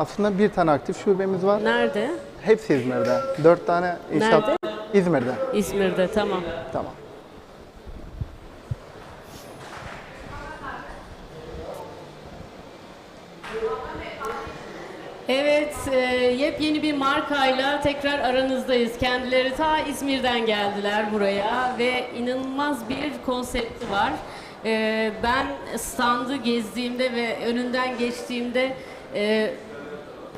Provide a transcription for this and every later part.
Aslında bir tane aktif şubemiz var. Nerede? Hepsi İzmir'de. Dört tane inşaat. Nerede? İzmir'de. İzmir'de tamam. Tamam. Evet, e, yepyeni bir markayla tekrar aranızdayız. Kendileri ta İzmir'den geldiler buraya ve inanılmaz bir konsepti var. E, ben standı gezdiğimde ve önünden geçtiğimde e,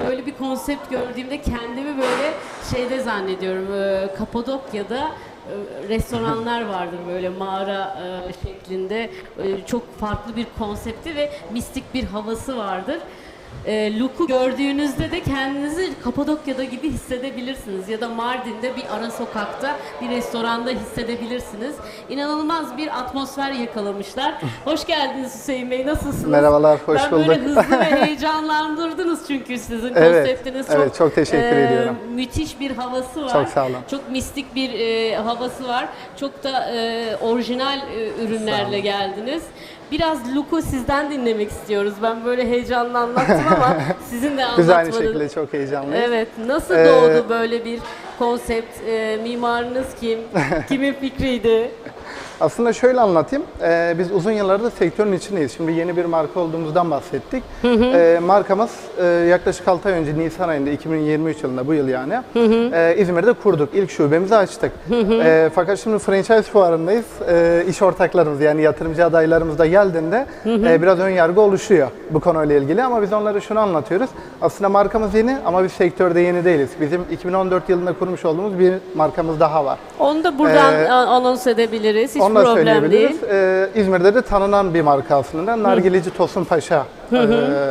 böyle bir konsept gördüğümde kendimi böyle şeyde zannediyorum. E, Kapadokya'da e, restoranlar vardır böyle mağara e, şeklinde. Çok farklı bir konsepti ve mistik bir havası vardır. E, Look'u gördüğünüzde de kendinizi Kapadokya'da gibi hissedebilirsiniz ya da Mardin'de bir ara sokakta bir restoranda hissedebilirsiniz. İnanılmaz bir atmosfer yakalamışlar. Hoş geldiniz Hüseyin Bey, nasılsınız? Merhabalar, hoş ben böyle bulduk. hızlı ve heyecanlandırdınız çünkü sizin Evet, konseptiniz evet, çok teşekkür e, ediyorum. Müthiş bir havası var. Çok sağ olun. Çok mistik bir e, havası var. Çok da e, orijinal e, ürünlerle geldiniz. Biraz look'u sizden dinlemek istiyoruz. Ben böyle heyecanla anlattım ama sizin de Biz aynı anlatmanız. şekilde çok heyecanlıyız. Evet. Nasıl Ee, doğdu böyle bir konsept? E, mimarınız kim? Kimin fikriydi? Aslında şöyle anlatayım. Ee, biz uzun yıllardır sektörün içindeyiz. Şimdi yeni bir marka olduğumuzdan bahsettik. Ee, markamız e, yaklaşık 6 ay önce Nisan ayında 2023 yılında bu yıl yani e, İzmir'de kurduk. İlk şubemizi açtık. E, fakat şimdi franchise fuarındayız. E, iş ortaklarımız yani yatırımcı adaylarımız da geldiğinde e, biraz ön yargı oluşuyor bu konuyla ilgili ama biz onlara şunu anlatıyoruz. Aslında markamız yeni ama biz sektörde yeni değiliz. Bizim 2014 yılında kurmuş olduğumuz bir markamız daha var. Onu da buradan Ee, anons edebiliriz. Hiç Onu da problem değil. söyleyebiliriz. Ee, İzmir'de de tanınan bir marka aslında. Nargileci Tosun Paşa e,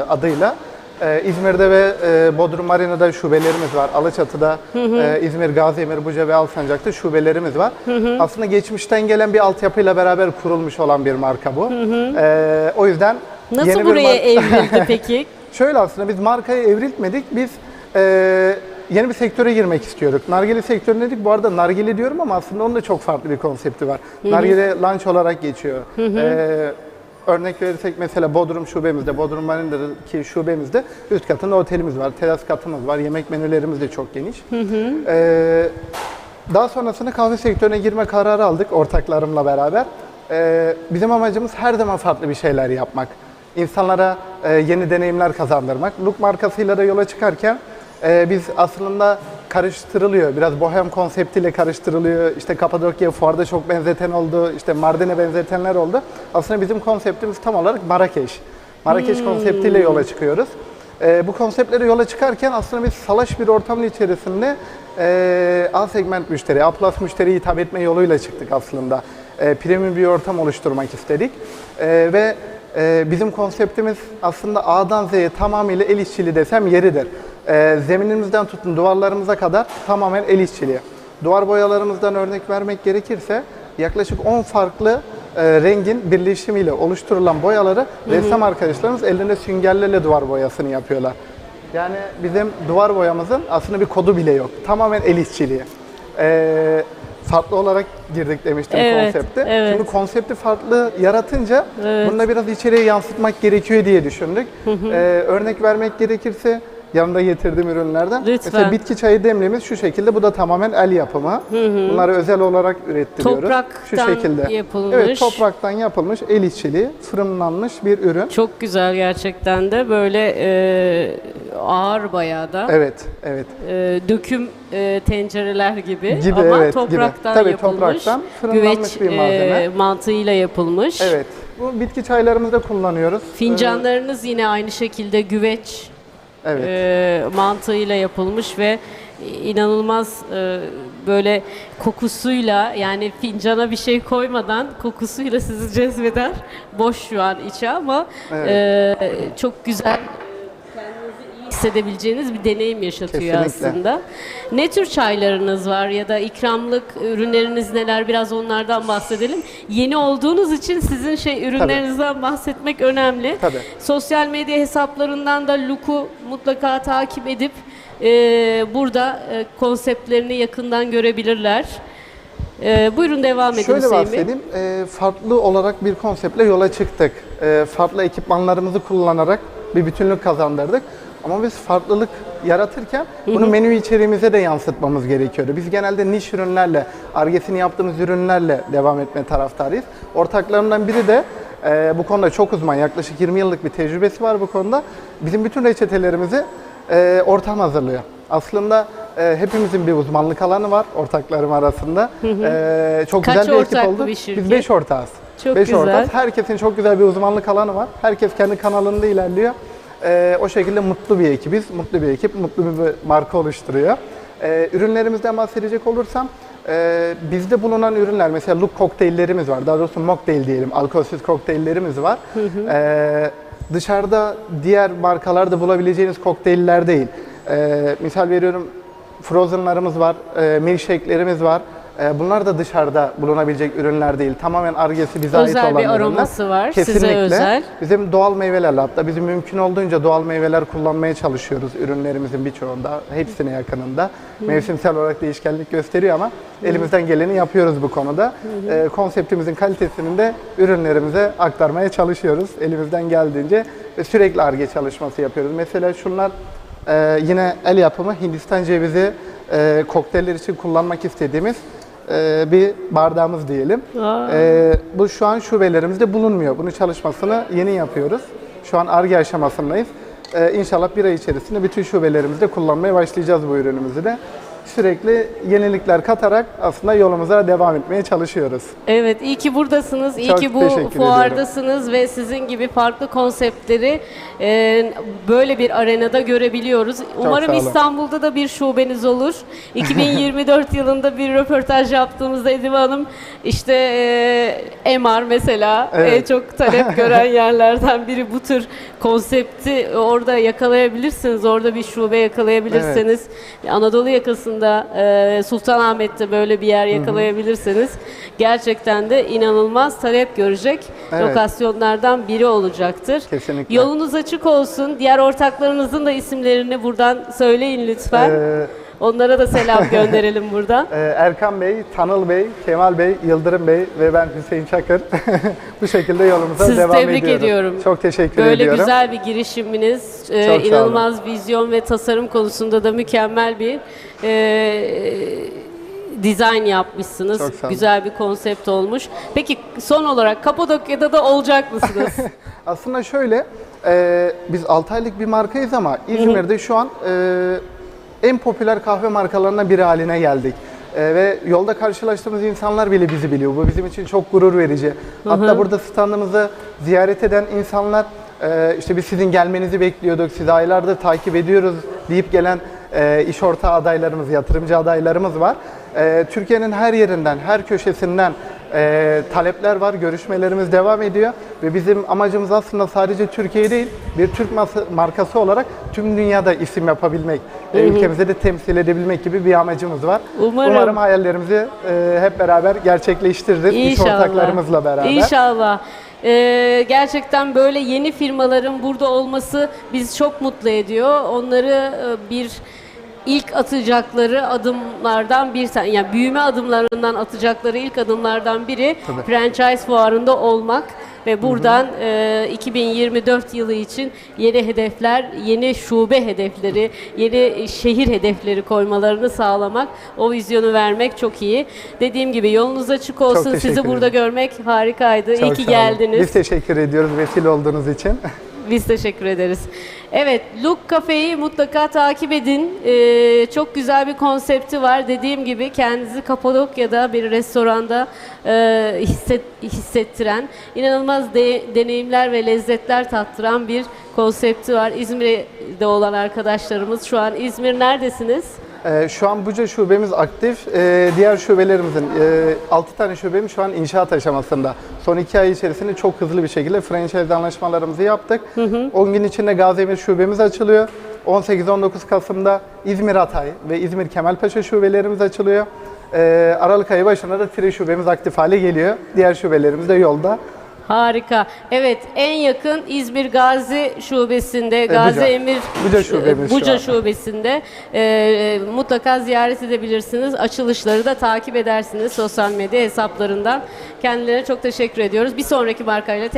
adıyla. Ee, İzmir'de ve e, Bodrum Marina'da şubelerimiz var. Alaçatı'da, e, İzmir, Gaziemir, Buca ve Alsancak'ta şubelerimiz var. Aslında geçmişten gelen bir altyapıyla beraber kurulmuş olan bir marka bu. Ee, o yüzden Nasıl yeni bir buraya mar- evrildi peki? Şöyle aslında biz markayı evriltmedik. Biz e, yeni bir sektöre girmek istiyorduk. Nargile sektörü dedik. Bu arada nargile diyorum ama aslında onun da çok farklı bir konsepti var. Nargile lunch olarak geçiyor. E, örnek verirsek mesela Bodrum şubemizde, Bodrum Marina'daki şubemizde üst katında otelimiz var, teras katımız var, yemek menülerimiz de çok geniş. E, daha sonrasında kahve sektörüne girme kararı aldık ortaklarımla beraber. Ee, bizim amacımız her zaman farklı bir şeyler yapmak. İnsanlara e, yeni deneyimler kazandırmak. Look markasıyla da yola çıkarken e, biz aslında karıştırılıyor. Biraz bohem konseptiyle karıştırılıyor. İşte Kapadokya fuarda çok benzeten oldu. İşte Mardin'e benzetenler oldu. Aslında bizim konseptimiz tam olarak Marrakeş. Marrakeş konseptiyle yola çıkıyoruz. Ee, bu konseptlere yola çıkarken aslında biz salaş bir ortamın içerisinde e, A segment müşteri, A plus müşteriye hitap etme yoluyla çıktık aslında. E, premium bir ortam oluşturmak istedik. E, ve e, bizim konseptimiz aslında A'dan Z'ye tamamıyla el işçiliği desem yeridir. E, zeminimizden tutun duvarlarımıza kadar tamamen el işçiliği. Duvar boyalarımızdan örnek vermek gerekirse yaklaşık 10 farklı e, rengin birleşimiyle oluşturulan boyaları ressam arkadaşlarımız ellerinde süngerlerle duvar boyasını yapıyorlar. Yani bizim duvar boyamızın aslında bir kodu bile yok. Tamamen el işçiliği. E, farklı olarak girdik demiştim Evet, konsepte. evet. Şimdi konsepti farklı yaratınca Evet. bunu da biraz içeriye yansıtmak gerekiyor diye düşündük. E, örnek vermek gerekirse yanında getirdiğim ürünlerden. Lütfen. Mesela bitki çayı demliğimiz şu şekilde. Bu da tamamen el yapımı. Bunları özel olarak ürettiriyoruz. Topraktan şu şekilde. yapılmış. Evet, topraktan yapılmış, el işçiliği, fırınlanmış bir ürün. Çok güzel gerçekten de böyle e, ağır bayağı da. Evet, evet. E, döküm e, tencereler gibi, Gibi, ama evet, topraktan gibi. Tabii, yapılmış. topraktan fırınlanmış güveç bir malzeme. e, mantığıyla yapılmış. Evet. Bu bitki çaylarımızda kullanıyoruz. Fincanlarınız yine aynı şekilde güveç Ee, Evet. e, mantığıyla yapılmış ve inanılmaz e, böyle kokusuyla yani fincana bir şey koymadan kokusuyla sizi cezbeder. Boş şu an içi ama e, çok güzel hissedebileceğiniz bir deneyim yaşatıyor Kesinlikle. aslında. Ne tür çaylarınız var ya da ikramlık ürünleriniz neler biraz onlardan bahsedelim. Yeni olduğunuz için sizin şey ürünlerinizden bahsetmek önemli. Tabii. Sosyal medya hesaplarından da Look'u mutlaka takip edip e, burada e, konseptlerini yakından görebilirler. E, buyurun devam edin Şöyle Hüseyin bahsedeyim. Ee, farklı olarak bir konseptle yola çıktık. Ee, farklı ekipmanlarımızı kullanarak bir bütünlük kazandırdık. Ama biz farklılık yaratırken bunu menü içeriğimize de yansıtmamız gerekiyordu. Biz genelde niş ürünlerle, argesini yaptığımız ürünlerle devam etme taraftarıyız. Ortaklarımdan biri de e, bu konuda çok uzman, yaklaşık 20 yıllık bir tecrübesi var bu konuda. Bizim bütün reçetelerimizi e, ortam hazırlıyor. Aslında e, hepimizin bir uzmanlık alanı var ortaklarım arasında. E, çok Kaç güzel bir ekip ortaklı oldu. bir şirket? Biz 5 ortağız. Çok Beş güzel. ortağız. Herkesin çok güzel bir uzmanlık alanı var. Herkes kendi kanalında ilerliyor. E, o şekilde mutlu bir ekibiz. Mutlu bir ekip, mutlu bir marka oluşturuyor. E, ürünlerimizden bahsedecek olursam e, bizde bulunan ürünler mesela Look kokteyllerimiz var. Daha doğrusu mocktail diyelim. Alkolsüz kokteyllerimiz var. E, dışarıda diğer markalarda bulabileceğiniz kokteyller değil. E, misal veriyorum Frozen'larımız var, e, milkshake'lerimiz var. E, bunlar da dışarıda bulunabilecek ürünler değil. Tamamen argesi bize Özel ait olan bir ürünler. aroması var, size Kesinlikle. özel. Bizim doğal meyvelerle hatta bizim mümkün olduğunca doğal meyveler kullanmaya çalışıyoruz ürünlerimizin birçoğunda, hepsine yakınında. Mevsimsel olarak değişkenlik gösteriyor ama elimizden geleni yapıyoruz bu konuda. E, konseptimizin kalitesini de ürünlerimize aktarmaya çalışıyoruz elimizden geldiğince sürekli arge çalışması yapıyoruz. Mesela şunlar e, yine el yapımı Hindistan cevizi e, kokteyller için kullanmak istediğimiz e, bir bardağımız diyelim. Aa. E, bu şu an şubelerimizde bulunmuyor. Bunun çalışmasını yeni yapıyoruz. Şu an ARGE aşamasındayız. E, inşallah bir ay içerisinde bütün şubelerimizde kullanmaya başlayacağız bu ürünümüzü de. Sürekli yenilikler katarak aslında yolumuza devam etmeye çalışıyoruz. Evet, iyi ki buradasınız, iyi Çok ki bu teşekkür fuardasınız ve sizin gibi farklı konseptleri e, böyle bir arenada görebiliyoruz. Umarım. İstanbul'da da bir şubeniz olur. 2024 yılında bir röportaj yaptığımızda Edip Hanım işte e, MR mesela Evet. en çok talep gören yerlerden biri bu tür konsepti orada yakalayabilirsiniz. Orada bir şube yakalayabilirseniz Anadolu yakasında e, Sultanahmet'te böyle bir yer yakalayabilirseniz gerçekten de inanılmaz talep görecek Evet. lokasyonlardan biri olacaktır. Kesinlikle. Yolunuz açık olsun. Diğer ortaklarınızın da isimlerini buradan söyleyin lütfen. Ee, Onlara da selam gönderelim buradan. e, Erkan Bey, Tanıl Bey, Kemal Bey, Yıldırım Bey ve ben Hüseyin Çakır bu şekilde yolumuza Sizi devam tebrik ediyoruz. ediyorum. Çok teşekkür Böyle ediyorum. güzel bir girişiminiz, e, Çok inanılmaz vizyon ve tasarım konusunda da mükemmel bir e, dizayn yapmışsınız. Güzel bir konsept olmuş. Peki son olarak Kapadokya'da da olacak mısınız? Aslında şöyle, e, biz 6 aylık bir markayız ama İzmir'de şu an e, en popüler kahve markalarından biri haline geldik. E, ve yolda karşılaştığımız insanlar bile bizi biliyor. Bu bizim için çok gurur verici. Hatta burada standımızı ziyaret eden insanlar e, işte biz sizin gelmenizi bekliyorduk, sizi aylardır takip ediyoruz deyip gelen e, iş ortağı adaylarımız, yatırımcı adaylarımız var. E, Türkiye'nin her yerinden, her köşesinden e, talepler var, görüşmelerimiz devam ediyor ve bizim amacımız aslında sadece Türkiye değil, bir Türk masa- markası olarak tüm dünyada isim yapabilmek, e, ülkemizi de temsil edebilmek gibi bir amacımız var. Umarım. hayallerimizi e, hep beraber gerçekleştiririz, iş ortaklarımızla beraber. İnşallah. Ee, gerçekten böyle yeni firmaların burada olması bizi çok mutlu ediyor. Onları e, bir ilk atacakları adımlardan bir tane, yani büyüme adımlarından atacakları ilk adımlardan biri Tabii. franchise fuarında olmak ve buradan e, 2024 yılı için yeni hedefler, yeni şube hedefleri, yeni şehir hedefleri koymalarını sağlamak, o vizyonu vermek çok iyi. Dediğim gibi yolunuz açık olsun. Sizi burada ederim. görmek harikaydı. iyi Çok ki sağ olun. geldiniz. Biz teşekkür ediyoruz vesile olduğunuz için. Biz teşekkür ederiz. Evet, Look Cafe'yi mutlaka takip edin. Ee, çok güzel bir konsepti var. Dediğim gibi kendinizi Kapadokya'da bir restoranda e, hisset, hissettiren, inanılmaz de- deneyimler ve lezzetler tattıran bir konsepti var. İzmir'de olan arkadaşlarımız şu an İzmir neredesiniz? Ee, şu an Buca şubemiz aktif. Ee, diğer şubelerimizin e, 6 tane şubemiz şu an inşaat aşamasında. Son 2 ay içerisinde çok hızlı bir şekilde franchise anlaşmalarımızı yaptık. 10 gün içinde Gaziemir şubemiz açılıyor. 18-19 Kasım'da İzmir Hatay ve İzmir Kemalpaşa şubelerimiz açılıyor. Ee, Aralık ayı başında da Tire şubemiz aktif hale geliyor. Diğer şubelerimiz de yolda. Harika. Evet, en yakın İzmir Gazi Şubesi'nde, Gazi Buca. Emir Buca şubemiz şu Buca anda. Şubesi'nde e, mutlaka ziyaret edebilirsiniz. Açılışları da takip edersiniz sosyal medya hesaplarından. Kendilerine çok teşekkür ediyoruz. Bir sonraki markayla tekrar